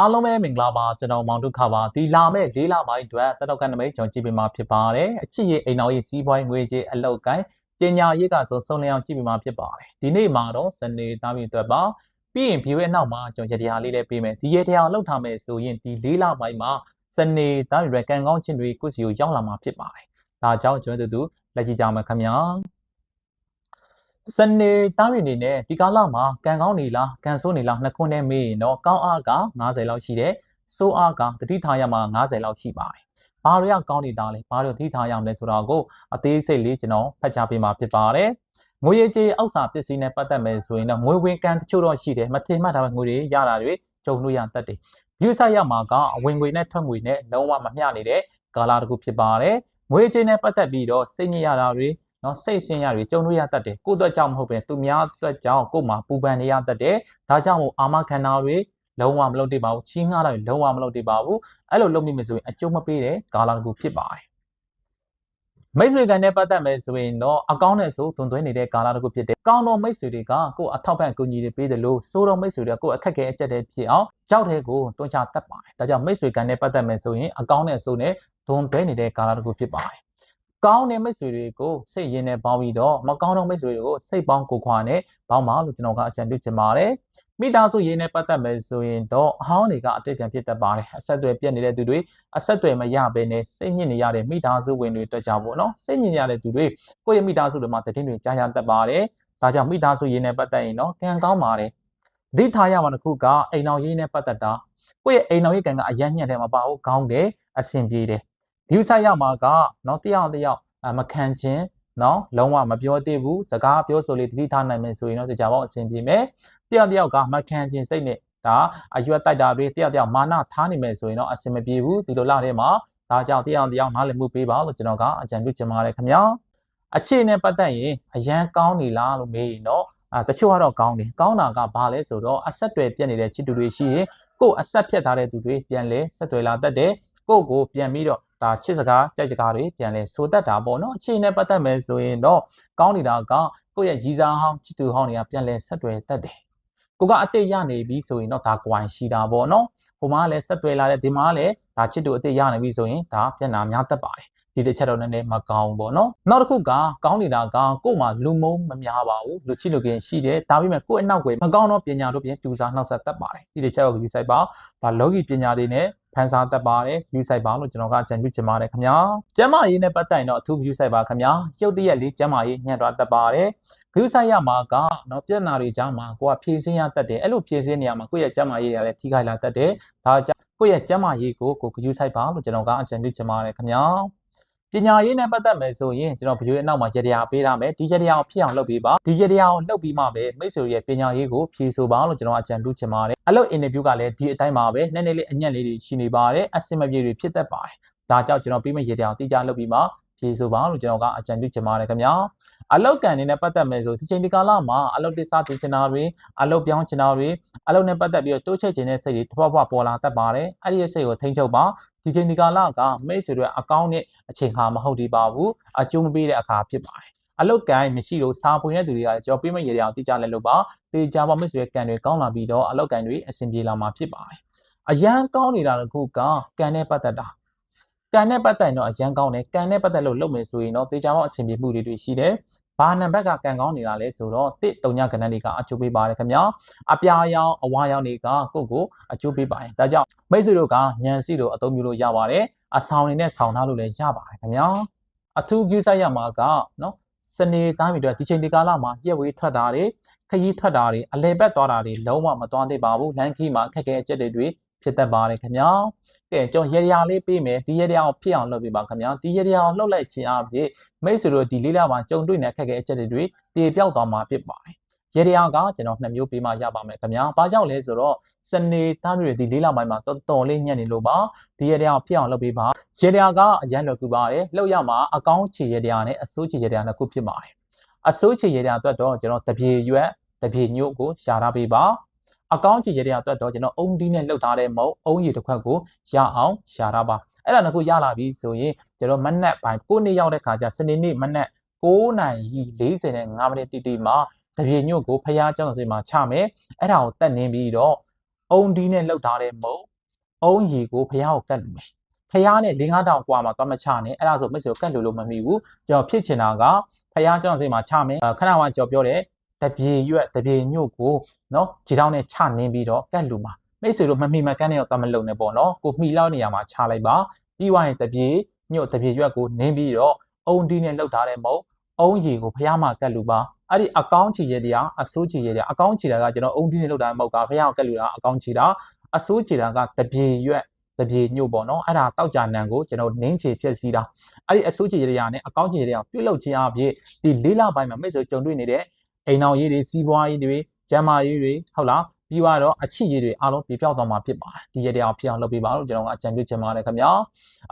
အားလုံးပဲမင်္ဂလာပါကျွန်တော်မောင်ဒုက္ခပါဒီလာမဲ့လေးလပိုင်းအတွက်တက်တော့ကနမိတ်ကျွန်တော်ကြည့်ပေးမှာဖြစ်ပါတယ်အချစ်ရေးအိမ်တော်ရေးစီးပွားရေးငွေကြေးအလောက်ကိုင်းပညာရေးကဆိုစုံလင်အောင်ကြည့်ပေးမှာဖြစ်ပါတယ်ဒီနေ့မှာတော့စနေသားပြီးအတွက်ပါပြီးရင် view ရဲ့နောက်မှာကျွန်တော်ရတရားလေးလည်းပေးမယ်ဒီရတရားလောက်ထားမယ်ဆိုရင်ဒီလေးလပိုင်းမှာစနေသားပြီးရကန်ကောင်းချင်းတွေကိုစီကိုရောက်လာမှာဖြစ်ပါတယ်ဒါကြောင့်ကျွန်တော်တို့လက်ကြည့်ကြမယ်ခင်ဗျာ စနေတားရီနေနဲ့ဒီကာလမှာကန်ကောင်းနေလားကန်ဆိုးနေလားနှစ်ခွန်းနဲ့မေးရင်တော့ကောင်းအားက90လောက်ရှိတယ်ဆိုးအားကတတိထားရမှာ90လောက်ရှိပါတယ်။ဘာတွေကကောင်းနေတာလဲဘာတွေတတိထားရမလဲဆိုတော့ကိုအသေးစိတ်လေးကျွန်တော်ဖတ်ကြားပေးမှာဖြစ်ပါတယ်။ငွေရေးကြေးအောက်စာပစ္စည်းနဲ့ပတ်သက်မယ်ဆိုရင်တော့ငွေဝင်ကန်တချို့တော့ရှိတယ်မထင်မှတ်တာပဲငွေတွေရတာတွေကြုံလို့ရတတ်တယ်။ view site ရမှာကအဝင်ငွေနဲ့ထွက်ငွေနဲ့လုံးဝမမျှနေတဲ့ကာလတစ်ခုဖြစ်ပါတယ်။ငွေကြေးနဲ့ပတ်သက်ပြီးတော့စိတ်ညစ်ရတာတွေ နော်စိတ်ဆင်းရဲတွေကြုံလို့ရတတ်တယ်ကိုယ့်အတွက်ကြောင့်မဟုတ်ပဲသူများအတွက်ကြောင့်ကိုယ်မှာပူပန်နေရတတ်တယ်ဒါကြောင့်မို့အာမခံတာတွေလုံးဝမလုပ်သေးပါဘူးချီးငှားတာတွေလုံးဝမလုပ်သေးပါဘူးအဲ့လိုလုပ်မိမယ်ဆိုရင်အကျိုးမပေးတဲ့ကာလတစ်ခုဖြစ်ပါတယ်မိတ်ဆွေကန်နဲ့ပတ်သက်မယ်ဆိုရင်တော့အကောင့်နဲ့ဆိုတွန်သွင်းနေတဲ့ကာလတစ်ခုဖြစ်တယ်။ကောင်းတော်မိတ်ဆွေတွေကကိုယ်အထောက်ပံ့ကူညီတွေပေးတယ်လို့စိုးတော်မိတ်ဆွေတွေကကိုယ်အခက်ခဲအကျက်တဲ့ဖြစ်အောင်ကြောက်တဲ့ကိုတွန်းချတတ်ပါတယ်။ဒါကြောင့်မိတ်ဆွေကန်နဲ့ပတ်သက်မယ်ဆိုရင်အကောင့်နဲ့ဆိုနဲ့တွန်သွင်းနေတဲ့ကာလတစ်ခုဖြစ်ပါတယ် ကောင်းတဲ့မိတ်ဆွေတွေကိုစိတ်ရင်းနဲ့ပေါင်းပြီးတော့မကောင်းတဲ့မိတ်ဆွေတွေကိုစိတ်ပေါင်းကိုခွာနဲ့ပေါင်းပါလို့ကျွန်တော်ကအကြံပြုချင်ပါတယ်မိသားစုရင်းနဲ့ပတ်သက်မယ်ဆိုရင်တော့အဟောင်းတွေကအတိတ်ပြန်ဖြစ်တတ်ပါတယ်အဆက်အသွယ်ပြတ်နေတဲ့သူတွေအဆက်အသွယ်မရဘဲနဲ့စိတ်ညစ်နေရတဲ့မိသားစုဝင်တွေအတွက်ကြောင့်ပေါ့နော်စိတ်ညစ်ရတဲ့သူတွေကိုယ့်ရဲ့မိသားစုတွေမှာတည်င်းတွေကြားရတတ်ပါတယ်ဒါကြောင့်မိသားစုရင်းနဲ့ပတ်သက်ရင်တော့ကံကောင်းပါတယ်ဒိဋ္ဌာရမှာတစ်ခုကအိမ်တော်ရင်းနဲ့ပတ်သက်တာကိုယ့်ရဲ့အိမ်တော်ရေးကံကအရန်ညံ့တယ်မပါဘူးကောင်းတယ်အဆင်ပြေတယ် ဂရုစိုက်ရမှာကနော်တယောက်တယောက်မခံခြင်းနော်လုံးဝမပြောသေးဘူးစကားပြောဆိုလေးတတိထားနိုင်မယ်ဆိုရင်တော့ကြာပေါက်အဆင်ပြေမယ်တယောက်တယောက်ကမခံခြင်းစိတ်နဲ့ဒါအရွက်တိုက်တာတွေတယောက်တယောက်မာနထားနိုင်မယ်ဆိုရင်တော့အဆင်မပြေဘူးဒီလိုလာတဲ့မှာဒါကြောင့်တယောက်တယောက်နားလည်မှုပေးပါလို့ကျွန်တော်ကအကြံပြုချင်ပါတယ်ခင်ဗျာအခြေနဲ့ပတ်သက်ရင်အရန်ကောင်းနေလားလို့မေးရင်တော့အဲတချို့ကတော့ကောင်းတယ်ကောင်းတာကဘာလဲဆိုတော့အဆက်တွေပြက်နေတဲ့ချစ်တူတွေရှိရင်ကို့အဆက်ဖြတ်ထားတဲ့သူတွေပြန်လဲဆက်သွယ်လာတတ်တယ်ကို့ကိုပြန်ပြီးတော့ ဒါချစ်စကားကြိုက်စကားတွေပြန်လဲဆိုတတ်တာပေါ့နော်အခြေနဲ့ပတ်သက်မယ်ဆိုရင်တော့ကောင်းနေတာကကိုယ့်ရဲ့ရီစာဟောင်းချစ်သူဟောင်းတွေကပြန်လဲဆက်သွယ်တတ်တယ်ကိုကအတိတ်ရနေပြီဆိုရင်တော့ဒါကွိုင်ရှိတာပေါ့နော်ဟိုမှာလည်းဆက်သွယ်လာတဲ့ဒီမှာလည်းဒါချစ်သူအတိတ်ရနေပြီဆိုရင်ဒါပြန်လာများတတ်ပါတယ်ဒီတစ်ချက်တော့နည်းနည်းမကောင်းပေါ့နော်နောက်တစ်ခုကကောင်းနေတာကကို့မှာလူမုံမများပါဘူးလူချစ်လူခင်ရှိတယ်ဒါပေမဲ့ကို့အနောက်ွယ်မကောင်းတော့ပညာတို့ပြင်တူစားနှောက်ဆက်တတ်ပါတယ်ဒီတစ်ချက်ကိုယူဆိုင်ပါဒါလောကီပညာတွေနဲ့ ဖန်ဆာတတ်ပါတယ်ယူဆိုင်ပါလို့ကျွန်တော်ကအကြံပြုချင်ပါတယ်ခင်ဗျာကျမ်းမာရေးနဲ့ပတ်သက်ရင်တော့အထူးယူဆိုင်ပါခင်ဗျာရုပ်တရက်လေးကျမ်းမာရေးညှက်သွားတတ်ပါတယ်ဂရုစိုက်ရမှာကနော်ပြဿနာတွေကြားမှာကိုကဖြည့်ဆင်းရတတ်တယ်အဲ့လိုဖြည့်ဆင်းနေရမှာကိုယ့်ရဲ့ကျန်းမာရေးရလည်းထိခိုက်လာတတ်တယ်ဒါကြောင့်ကိုယ့်ရဲ့ကျန်းမာရေးကိုကိုဂရုစိုက်ပါလို့ကျွန်တော်ကအကြံပြုချင်ပါတယ်ခင်ဗျာ ပညာရေးနဲ့ပတ်သက်မယ်ဆိုရင်ကျွန်တော်ဗီဒီယိုရဲ့နောက်မှာရတရားပေးထားမယ်ဒီရတရားကိုဖြစ်အောင်လုပ်ပေးပါဒီရတရားကိုလုပ်ပြီးမှပဲမိတ်ဆွေရဲ့ပညာရေးကိုဖြည့်ဆိုပါလို့ကျွန်တော်အကြံပြုချင်ပါတယ်အလုပ်အင်တာဗျူးကလည်းဒီအတိုင်းပါပဲနည်းနည်းလေးအညံ့လေးတွေရှိနေပါတယ်အဆင်မပြေတွေဖြစ်တတ်ပါတယ်ဒါကြောင့်ကျွန်တော်ပြီးမှရတရားကိုတိကျလုပ်ပြီးမှဖြည့်ဆိုပါလို့ကျွန်တော်ကအကြံပြုချင်ပါတယ်ခင်ဗျာအလောက်ကန်နေနဲ့ပတ်သက်မယ်ဆိုဒီချိန်ဒီကာလမှာအလောက်တိစတင်ချင်တာတွေအလောက်ပြောင်းချင်တာတွေအလောက်နဲ့ပတ်သက်ပြီးတော့တိုးချက်ချင်တဲ့စိတ်တွေတစ်ဖွားဖွားပေါ်လာတတ်ပါတယ်အဲ့ဒီစိတ်ကိုထိန်းချုပ်ပါ ဒီချိန်ဒီကာလကမိတ်ဆွေတွေအကောင့်နဲ့အချိန်ခါမဟုတ်သေးပါဘူးအကျိုးမပေးတဲ့အခါဖြစ်ပါတယ်အလုတ်ကန်မရှိလို့စာပွင့်တဲ့သူတွေကကြော်ပြိမရေရအောင်တိကျလဲလို့ပါတေချာပါမိတ်ဆွေကန်တွေကောင်းလာပြီးတော့အလုတ်ကန်တွေအဆင်ပြေလာမှာဖြစ်ပါတယ်အရန်ကောင်းနေတာတခုကကန်နဲ့ပတ်သက်တာကန်နဲ့ပတ်သက်တော့အရန်ကောင်းတယ်ကန်နဲ့ပတ်သက်လို့လုပ်မယ်ဆိုရင်တော့တေချာပေါအဆင်ပြေမှုတွေတွေရှိတယ် ဘာနံပါတ်ကကန်ကောင်းနေတာလဲဆိုတော့တစ်တုံညကဏ္ဍတွေကအကျိုးပေးပါတယ်ခင်ဗျာအပြာရောင်အဝါရောင်တွေကကိုယ့်ကိုအကျိုးပေးပါတယ်ဒါကြောင့်မိတ်ဆွေတို့ကညံစီတို့အသုံးပြုလို့ရပါတယ်အဆောင်နေနဲ့ဆောင်ထားလို့လည်းရပါတယ်ခင်ဗျာအထူးကြည့်ဆိုင်ရမှာကနော်စနေသားပြီးတော့ဒီချိန်ဒီကာလမှာရက်ဝေးထွက်တာတွေခရီးထွက်တာတွေအလဲဘက်သွားတာတွေလုံးဝမသွားသေးပါဘူးလမ်းခီးမှာခက်ခဲအကျက်တွေဖြစ်တတ်ပါတယ်ခင်ဗျာ ကဲကျွန်တော်ရေရာလေးပေးမယ်ဒီရေရာကိုဖြစ်အောင်လုပ်ပေးပါခင်ဗျာဒီရေရာကိုလှုပ်လိုက်ခြင်းအပြင်မိတ်ဆွေတို့ဒီလေးလာမှာကြုံတွေ့နေခက်ခဲအချက်တွေတေပြောက်သွားမှာဖြစ်ပါတယ်ရေရာကကျွန်တော်နှစ်မျိုးပေးမှရပါမယ်ခင်ဗျာဘာကြောင့်လဲဆိုတော့စနေသားမျိုးတွေဒီလေးလာပိုင်းမှာတော်တော်လေးညံ့နေလို့ပါဒီရေရာကိုဖြစ်အောင်လုပ်ပေးပါရေရာကအရန်လွယ်ကူပါတယ်လှုပ်ရမှာအကောင်းချေရေရာနဲ့အစိုးချေရေရာနှစ်ခုဖြစ်ပါတယ်အစိုးချေရေရာအတွက်တော့ကျွန်တော်တပြေရွက်တပြေညို့ကိုရှာထားပေးပါ အကောင့်ကြည့်ရတဲ့အတွက်တော့ကျွန်တော်အုံဒီနဲ့လှုပ်ထားတဲ့မုံအုံရီတစ်ခွက်ကိုရအောင်ရှာတာပါအဲ့ဒါနှစ်ခုရလာပြီဆိုရင်ကျွန်တော်မနက်ပိုင်း9နေ့ရောက်တဲ့ခါကျစနေနေ့မနက်9နာရီ45မိနစ်တိတိမှာတပြေညို့ကိုဖျားကျောင်းဆွေးမှာချမယ်အဲ့ဒါကိုတက်နင်းပြီးတော့ အုံဒီနဲ့လှုပ်ထားတဲ့မုံအုံရီကိုဖះကိုကတ်လူမယ်ဖះနဲ့၄၅တောင်กว่าမှာသွားမချနဲ့အဲ့ဒါဆိုမိတ်ဆွေကိုကတ်လူလို့မမီဘူးကျွန်တော်ဖြစ်ချင်တာကဖះကြောင့်စိတ်မှာချမယ်ခဏမှကြော်ပြောတဲ့တပြေရွက်တပြေညို့ကို နော်ခြေထောက်နဲ့ချနင်းပြီးတော့ကတ်လူမှာမိတ်ဆွေတို့မမီမကန်းနဲ့တော့တမလုံနဲ့ပေါ့နော်ကိုမှီလောက်နေရမှာချလိုက်ပါပြီးွားရင်တပြေညို့တပြေရွက်ကိုနင်းပြီးတော့အုံဒီနဲ့လှုပ်ထားတဲ့မုံအုံရီကိုဖះမှာကတ်လူပါအဲ့ဒီအကောင့်ချီရတရားအစိုးချီရတရားအကောင့်ချီတာကကျွန်တော်အုံဒီနေလောက်တာမဟုတ်တာဖះအောင်ကက်လူတာအကောင့်ချီတာအစိုးချီတာကတပြေရွက်တပြေညို့ပေါ့နော်အဲ့ဒါတောက်ကြနံကိုကျွန်တော်နင်းချီဖြစ်စီတာအဲ့ဒီအစိုးချီရတရားနဲ့အကောင့်ချီရတရားပြုတ်လောက်ခြင်းအပြင်ဒီလေးလပိုင်းမှာမိတ်ဆွေကြုံတွေ့နေတဲ့အိမ်အောင်ရေးတွေစီးပွားရေးတွေ ကျန်းမာရေးတွေဟုတ်လားပြီးတော့အချစ်ရေးတွေအားလုံးပြပြောက်သွားမှာဖြစ်ပါတယ်ဒီရတရားဖြစ်အောင်လုပ်ပေးပါလို့ကျွန်တော်ကအကြံပြုချင်ပါတယ်ခင်ဗျာ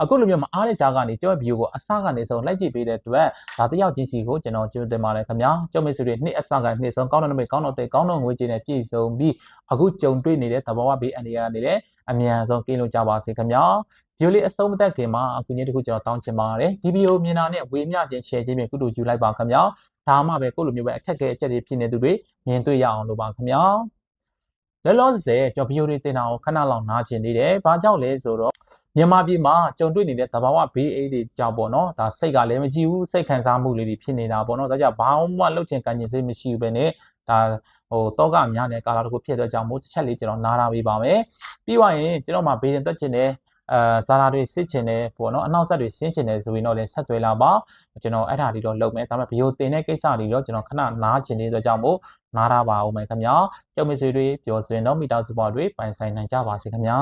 အခုလိုမျိုးမအားတဲ့ကြားကနေကျွန်တော်ဗီဒီယိုကိုအစကနေဆုံးလိုက်ကြည့်ပေးတဲ့အတွက်ဒါတယောက်ချင်းစီကိုကျွန်တော်ကျေးဇူးတင်ပါတယ်ခင်ဗျာကျောင်းမိတ်ဆွေတွေနှစ်အစကနှစ်ဆုံးကောင်းတဲ့နမိတ်ကောင်းတော့တဲ့ကောင်းတော့ငွေကြေးနဲ့ပြည့်စုံပြီးအခုကြုံတွေ့နေတဲ့သဘောဝဘေးအန္တရာယ်ကနေလည်းအမြန်ဆုံးကင်းလို့ကြပါစေခင်ဗျာဗီဒီယိုလေးအဆုံးမသက်ခင်မှာအခုညတစ်ခုကျွန်တော်တောင်းချင်ပါတယ်ဒီဗီဒီယိုမြင်တာနဲ့ဝေမျှခြင်း share ခြင်းဖြင့်ကုတူယူလိုက်ပါခင်ဗျာ ဒါမှပဲကိုယ့်လိုမျိုးပဲအခက်အခဲအချက်တွေဖြစ်နေသူတွေမြင်တွေ့ရအောင်လို့ပါခင်ဗျာလောလောဆယ်ကျွန်တော်ဗီဒီယိုတွေတင်တာကိုခဏလောက်နားကျင်နေတယ်ဘာကြောင့်လဲဆိုတော့မြန်မာပြည်မှာကြုံတွေ့နေတဲ့သဘာဝဘေးအိတ်တွေကြောင့်ပေါ့နော်ဒါစိတ်ကလည်းမကြည့်ဘူးစိတ်ခံစားမှုလေးတွေဖြစ်နေတာပေါ့နော်ဒါကြောင့်ဘာမှလှုပ်ချင်ကန်ချင်စိတ်မရှိဘူးပဲနဲ့ဒါဟိုတောကများတဲ့ကာလာတစ်ခုဖြစ်တဲ့ကြောင့်မို့တစ်ချက်လေးကျွန်တော်နားထားပေးပါမယ်ပြီးသွားရင်ကျွန်တော်မှဘေးရင်တက်ချင်တဲ့ အဲဇာတာတွေစစ်ချင်တယ်ပေါ့နော်အနောက်ဆက်တွေဆင်းချင်တယ်ဆိုရင်တော့လည်းဆက်သွယ်လာပါကျွန်တော်အဲ့ဒါတွေတော့လုပ်မယ်ဒါပေမဲ့ဘီယိုတင်တဲ့ကိစ္စတွေတော့ကျွန်တော်ခဏနားချင်နေတဲ့ကြောင့်မို့နားထားပါဦးမယ်ခင်ဗျာကျောက်မဆွေတွေပျော်စင်တော့မိသားစုဘဝတွေပိုင်ဆိုင်နိုင်ကြပါစေခင်ဗျာ